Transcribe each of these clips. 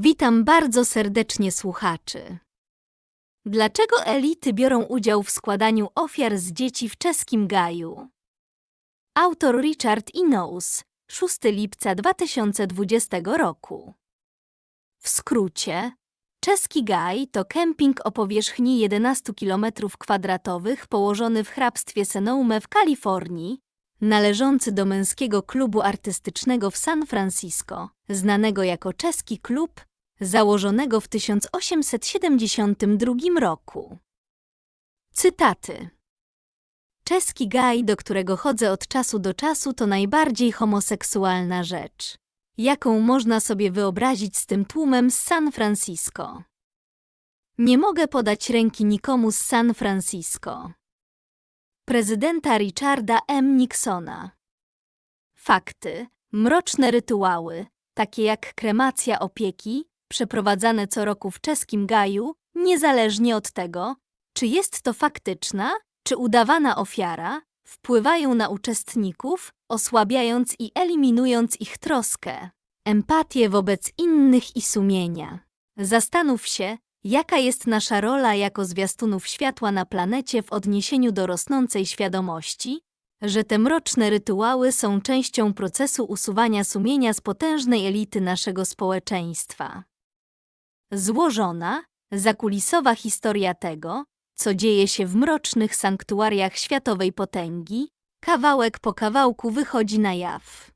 Witam bardzo serdecznie słuchaczy. Dlaczego elity biorą udział w składaniu ofiar z dzieci w czeskim Gaju? Autor Richard Inous, 6 lipca 2020 roku. W skrócie, czeski Gaj to kemping o powierzchni 11 km2 położony w hrabstwie Sonoma w Kalifornii, należący do męskiego klubu artystycznego w San Francisco, znanego jako Czeski Klub, założonego w 1872 roku. Cytaty. Czeski gaj, do którego chodzę od czasu do czasu, to najbardziej homoseksualna rzecz, jaką można sobie wyobrazić z tym tłumem z San Francisco. Nie mogę podać ręki nikomu z San Francisco prezydenta Richarda M. Nixona. Fakty, mroczne rytuały, takie jak kremacja opieki, przeprowadzane co roku w czeskim Gaju, niezależnie od tego, czy jest to faktyczna, czy udawana ofiara, wpływają na uczestników, osłabiając i eliminując ich troskę, empatię wobec innych i sumienia. Zastanów się, Jaka jest nasza rola jako zwiastunów światła na planecie w odniesieniu do rosnącej świadomości, że te mroczne rytuały są częścią procesu usuwania sumienia z potężnej elity naszego społeczeństwa? Złożona, zakulisowa historia tego, co dzieje się w mrocznych sanktuariach światowej potęgi, kawałek po kawałku wychodzi na jaw.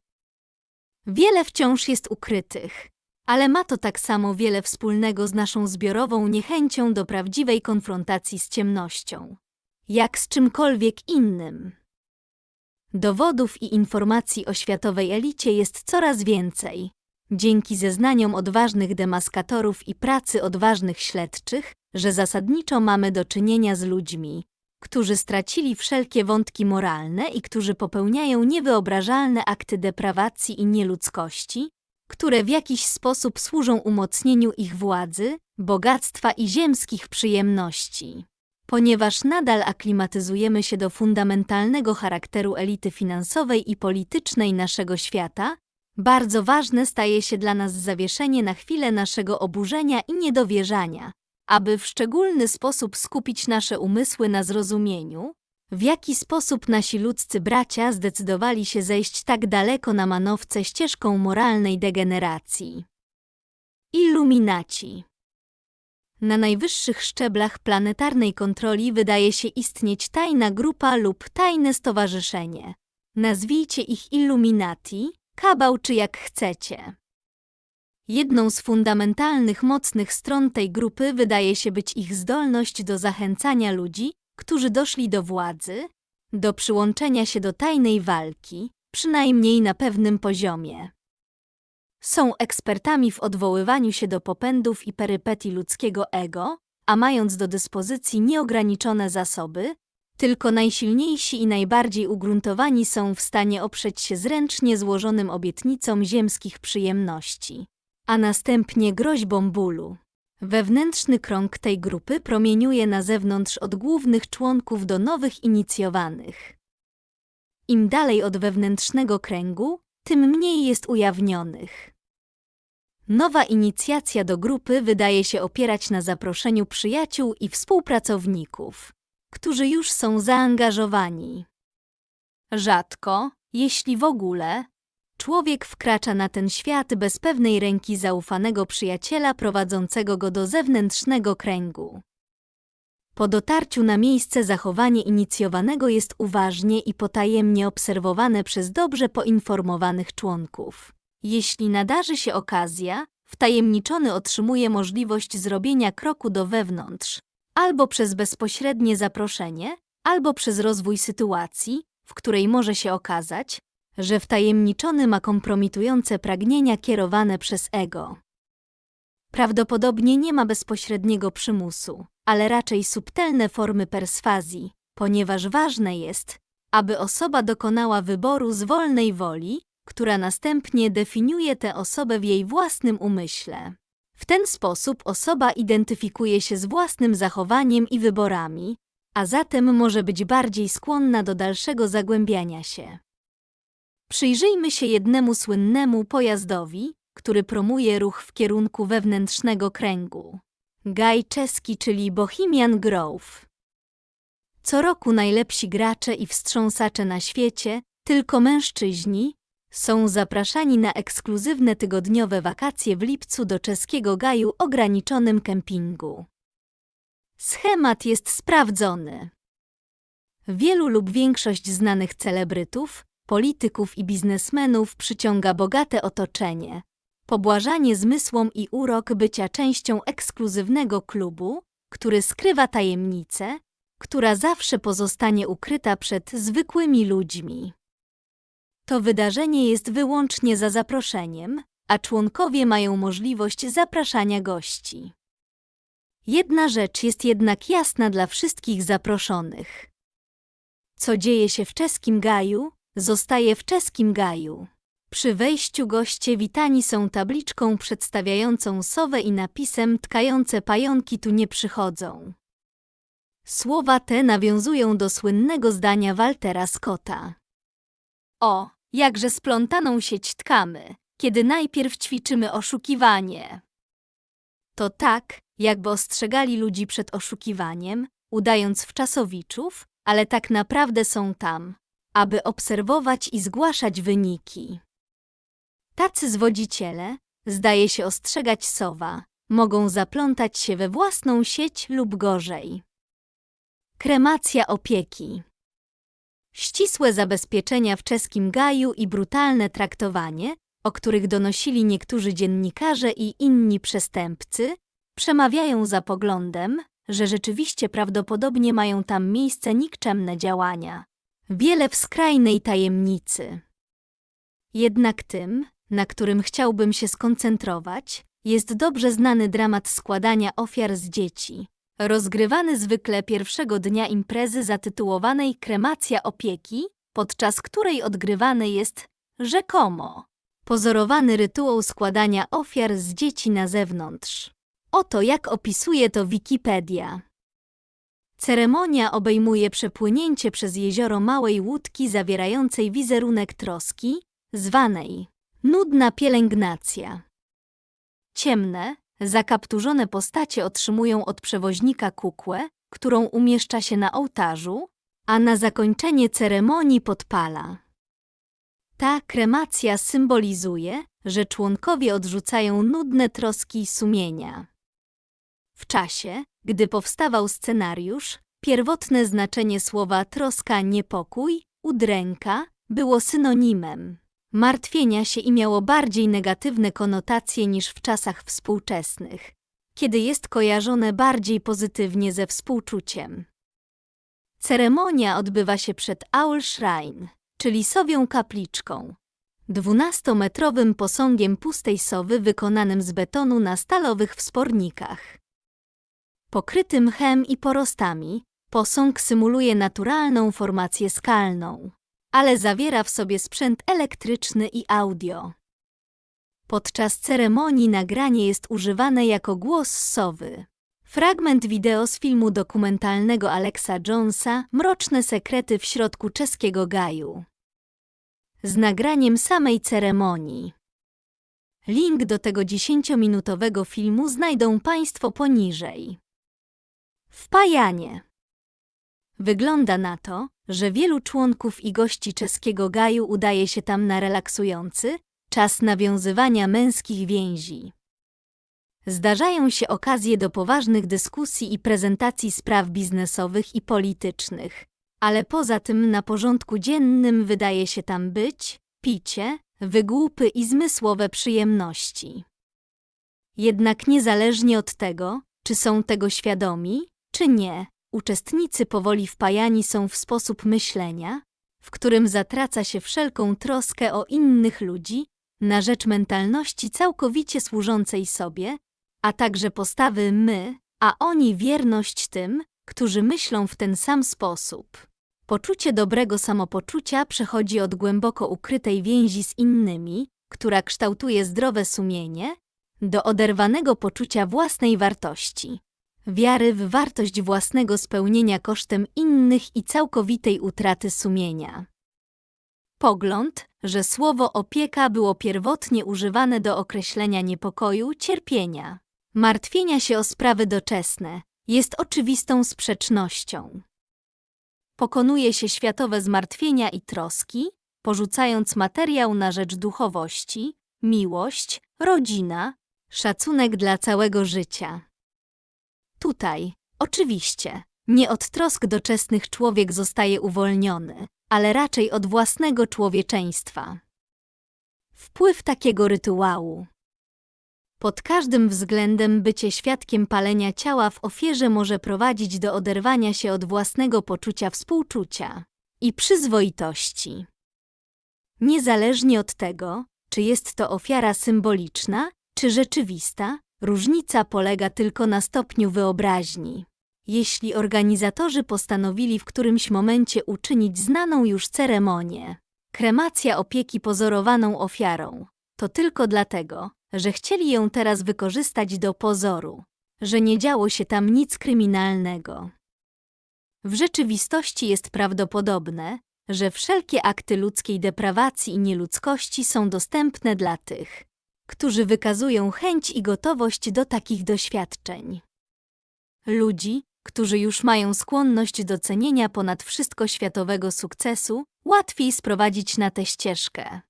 Wiele wciąż jest ukrytych, ale ma to tak samo wiele wspólnego z naszą zbiorową niechęcią do prawdziwej konfrontacji z ciemnością, jak z czymkolwiek innym. Dowodów i informacji o światowej elicie jest coraz więcej. Dzięki zeznaniom odważnych demaskatorów i pracy odważnych śledczych, że zasadniczo mamy do czynienia z ludźmi, którzy stracili wszelkie wątki moralne i którzy popełniają niewyobrażalne akty deprawacji i nieludzkości, które w jakiś sposób służą umocnieniu ich władzy, bogactwa i ziemskich przyjemności. Ponieważ nadal aklimatyzujemy się do fundamentalnego charakteru elity finansowej i politycznej naszego świata, bardzo ważne staje się dla nas zawieszenie na chwilę naszego oburzenia i niedowierzania, aby w szczególny sposób skupić nasze umysły na zrozumieniu, w jaki sposób nasi ludzcy bracia zdecydowali się zejść tak daleko na manowce ścieżką moralnej degeneracji? Iluminaci Na najwyższych szczeblach planetarnej kontroli wydaje się istnieć tajna grupa lub tajne stowarzyszenie. Nazwijcie ich Illuminati, kabał czy jak chcecie. Jedną z fundamentalnych mocnych stron tej grupy wydaje się być ich zdolność do zachęcania ludzi, którzy doszli do władzy, do przyłączenia się do tajnej walki, przynajmniej na pewnym poziomie. Są ekspertami w odwoływaniu się do popędów i perypetii ludzkiego ego, a mając do dyspozycji nieograniczone zasoby, tylko najsilniejsi i najbardziej ugruntowani są w stanie oprzeć się zręcznie złożonym obietnicom ziemskich przyjemności, a następnie groźbom bólu. Wewnętrzny krąg tej grupy promieniuje na zewnątrz od głównych członków do nowych inicjowanych. Im dalej od wewnętrznego kręgu, tym mniej jest ujawnionych. Nowa inicjacja do grupy wydaje się opierać na zaproszeniu przyjaciół i współpracowników, którzy już są zaangażowani. Rzadko, jeśli w ogóle, Człowiek wkracza na ten świat bez pewnej ręki zaufanego przyjaciela prowadzącego go do zewnętrznego kręgu. Po dotarciu na miejsce zachowanie inicjowanego jest uważnie i potajemnie obserwowane przez dobrze poinformowanych członków. Jeśli nadarzy się okazja, wtajemniczony otrzymuje możliwość zrobienia kroku do wewnątrz, albo przez bezpośrednie zaproszenie, albo przez rozwój sytuacji, w której może się okazać, że wtajemniczony ma kompromitujące pragnienia kierowane przez ego. Prawdopodobnie nie ma bezpośredniego przymusu, ale raczej subtelne formy perswazji, ponieważ ważne jest, aby osoba dokonała wyboru z wolnej woli, która następnie definiuje tę osobę w jej własnym umyśle. W ten sposób osoba identyfikuje się z własnym zachowaniem i wyborami, a zatem może być bardziej skłonna do dalszego zagłębiania się. Przyjrzyjmy się jednemu słynnemu pojazdowi, który promuje ruch w kierunku wewnętrznego kręgu. Gaj czeski, czyli Bohemian Grove. Co roku najlepsi gracze i wstrząsacze na świecie, tylko mężczyźni, są zapraszani na ekskluzywne tygodniowe wakacje w lipcu do czeskiego gaju ograniczonym kempingu. Schemat jest sprawdzony. Wielu lub większość znanych celebrytów, polityków i biznesmenów przyciąga bogate otoczenie, pobłażanie zmysłom i urok bycia częścią ekskluzywnego klubu, który skrywa tajemnicę, która zawsze pozostanie ukryta przed zwykłymi ludźmi. To wydarzenie jest wyłącznie za zaproszeniem, a członkowie mają możliwość zapraszania gości. Jedna rzecz jest jednak jasna dla wszystkich zaproszonych. Co dzieje się w czeskim gaju, zostaje w czeskim gaju. Przy wejściu goście witani są tabliczką przedstawiającą sowę i napisem tkające pająki tu nie przychodzą. Słowa te nawiązują do słynnego zdania Waltera Scotta. O, jakże splątaną sieć tkamy, kiedy najpierw ćwiczymy oszukiwanie. To tak, jakby ostrzegali ludzi przed oszukiwaniem, udając wczasowiczów, ale tak naprawdę są tam, aby obserwować i zgłaszać wyniki. Tacy zwodziciele, zdaje się ostrzegać sowa, mogą zaplątać się we własną sieć lub gorzej. Kremacja opieki Ścisłe zabezpieczenia w czeskim gaju i brutalne traktowanie, o których donosili niektórzy dziennikarze i inni przestępcy, przemawiają za poglądem, że rzeczywiście prawdopodobnie mają tam miejsce nikczemne działania. Wiele w skrajnej tajemnicy. Jednak tym, na którym chciałbym się skoncentrować, jest dobrze znany dramat składania ofiar z dzieci, rozgrywany zwykle pierwszego dnia imprezy zatytułowanej Kremacja opieki, podczas której odgrywany jest rzekomo pozorowany rytuał składania ofiar z dzieci na zewnątrz. Oto jak opisuje to Wikipedia. Ceremonia obejmuje przepłynięcie przez jezioro małej łódki zawierającej wizerunek troski, zwanej nudna pielęgnacja. Ciemne, zakapturzone postacie otrzymują od przewoźnika kukłę, którą umieszcza się na ołtarzu, a na zakończenie ceremonii podpala. Ta kremacja symbolizuje, że członkowie odrzucają nudne troski sumienia. W czasie, gdy powstawał scenariusz, pierwotne znaczenie słowa troska niepokój, udręka było synonimem martwienia się i miało bardziej negatywne konotacje niż w czasach współczesnych, kiedy jest kojarzone bardziej pozytywnie ze współczuciem. Ceremonia odbywa się przed Aul Shrine, czyli sowią kapliczką, dwunastometrowym posągiem pustej sowy wykonanym z betonu na stalowych wspornikach. Pokryty mchem i porostami, posąg symuluje naturalną formację skalną, ale zawiera w sobie sprzęt elektryczny i audio. Podczas ceremonii nagranie jest używane jako głos sowy. Fragment wideo z filmu dokumentalnego Alexa Jonesa Mroczne sekrety w środku czeskiego gaju. Z nagraniem samej ceremonii. Link do tego 10-minutowego filmu znajdą Państwo poniżej. Wpajanie. Wygląda na to, że wielu członków i gości czeskiego gaju udaje się tam na relaksujący czas nawiązywania męskich więzi. Zdarzają się okazje do poważnych dyskusji i prezentacji spraw biznesowych i politycznych, ale poza tym na porządku dziennym wydaje się tam być picie, wygłupy i zmysłowe przyjemności. Jednak niezależnie od tego, czy są tego świadomi, czy nie, uczestnicy powoli wpajani są w sposób myślenia, w którym zatraca się wszelką troskę o innych ludzi na rzecz mentalności całkowicie służącej sobie, a także postawy my, a oni wierność tym, którzy myślą w ten sam sposób. Poczucie dobrego samopoczucia przechodzi od głęboko ukrytej więzi z innymi, która kształtuje zdrowe sumienie, do oderwanego poczucia własnej wartości wiary w wartość własnego spełnienia kosztem innych i całkowitej utraty sumienia. Pogląd, że słowo opieka było pierwotnie używane do określenia niepokoju, cierpienia, martwienia się o sprawy doczesne, jest oczywistą sprzecznością. Pokonuje się światowe zmartwienia i troski, porzucając materiał na rzecz duchowości, miłość, rodzina, szacunek dla całego życia. Tutaj, oczywiście, nie od trosk doczesnych człowiek zostaje uwolniony, ale raczej od własnego człowieczeństwa. Wpływ takiego rytuału. Pod każdym względem bycie świadkiem palenia ciała w ofierze może prowadzić do oderwania się od własnego poczucia współczucia i przyzwoitości. Niezależnie od tego, czy jest to ofiara symboliczna, czy rzeczywista, różnica polega tylko na stopniu wyobraźni. Jeśli organizatorzy postanowili w którymś momencie uczynić znaną już ceremonię, kremacja opieki pozorowaną ofiarą, to tylko dlatego, że chcieli ją teraz wykorzystać do pozoru, że nie działo się tam nic kryminalnego. W rzeczywistości jest prawdopodobne, że wszelkie akty ludzkiej deprawacji i nieludzkości są dostępne dla tych, którzy wykazują chęć i gotowość do takich doświadczeń. Ludzi, którzy już mają skłonność do cenienia ponad wszystko światowego sukcesu, łatwiej sprowadzić na tę ścieżkę.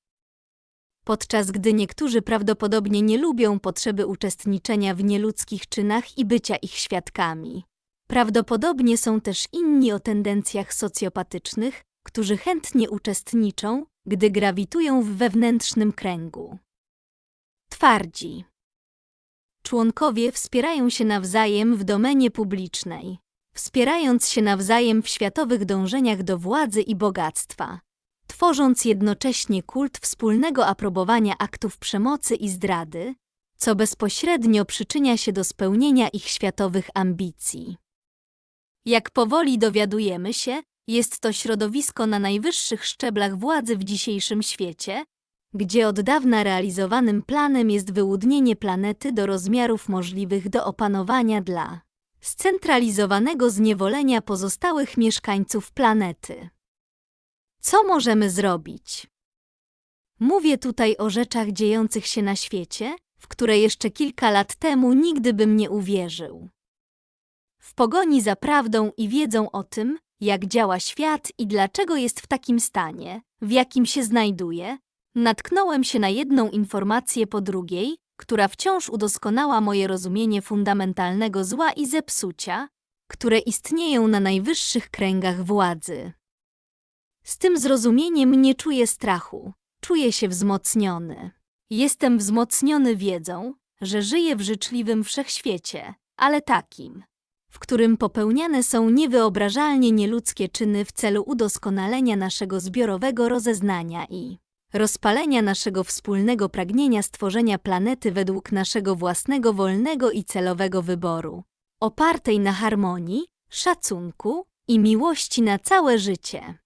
Podczas gdy niektórzy prawdopodobnie nie lubią potrzeby uczestniczenia w nieludzkich czynach i bycia ich świadkami. Prawdopodobnie są też inni o tendencjach socjopatycznych, którzy chętnie uczestniczą, gdy grawitują w wewnętrznym kręgu. Twardzi. Członkowie wspierają się nawzajem w domenie publicznej, wspierając się nawzajem w światowych dążeniach do władzy i bogactwa, tworząc jednocześnie kult wspólnego aprobowania aktów przemocy i zdrady, co bezpośrednio przyczynia się do spełnienia ich światowych ambicji. Jak powoli dowiadujemy się, jest to środowisko na najwyższych szczeblach władzy w dzisiejszym świecie, gdzie od dawna realizowanym planem jest wyłudnienie planety do rozmiarów możliwych do opanowania dla scentralizowanego zniewolenia pozostałych mieszkańców planety. Co możemy zrobić? Mówię tutaj o rzeczach dziejących się na świecie, w które jeszcze kilka lat temu nigdy bym nie uwierzył. W pogoni za prawdą i wiedzą o tym, jak działa świat i dlaczego jest w takim stanie, w jakim się znajduje, natknąłem się na jedną informację po drugiej, która wciąż udoskonała moje rozumienie fundamentalnego zła i zepsucia, które istnieją na najwyższych kręgach władzy. Z tym zrozumieniem nie czuję strachu, czuję się wzmocniony. Jestem wzmocniony wiedzą, że żyję w życzliwym wszechświecie, ale takim, w którym popełniane są niewyobrażalnie nieludzkie czyny w celu udoskonalenia naszego zbiorowego rozeznania i rozpalenia naszego wspólnego pragnienia stworzenia planety według naszego własnego wolnego i celowego wyboru, opartej na harmonii, szacunku i miłości na całe życie.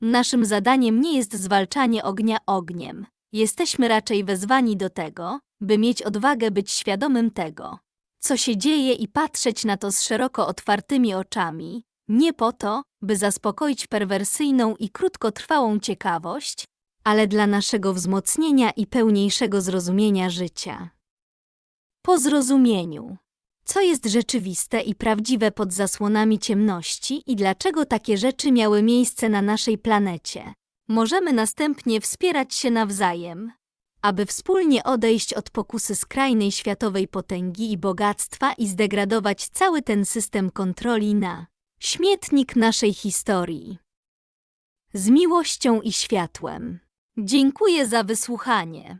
Naszym zadaniem nie jest zwalczanie ognia ogniem. Jesteśmy raczej wezwani do tego, by mieć odwagę być świadomym tego, co się dzieje i patrzeć na to z szeroko otwartymi oczami, nie po to, by zaspokoić perwersyjną i krótkotrwałą ciekawość, ale dla naszego wzmocnienia i pełniejszego zrozumienia życia. Po zrozumieniu, co jest rzeczywiste i prawdziwe pod zasłonami ciemności i dlaczego takie rzeczy miały miejsce na naszej planecie, możemy następnie wspierać się nawzajem, aby wspólnie odejść od pokusy skrajnej światowej potęgi i bogactwa i zdegradować cały ten system kontroli na śmietnik naszej historii. Z miłością i światłem. Dziękuję za wysłuchanie.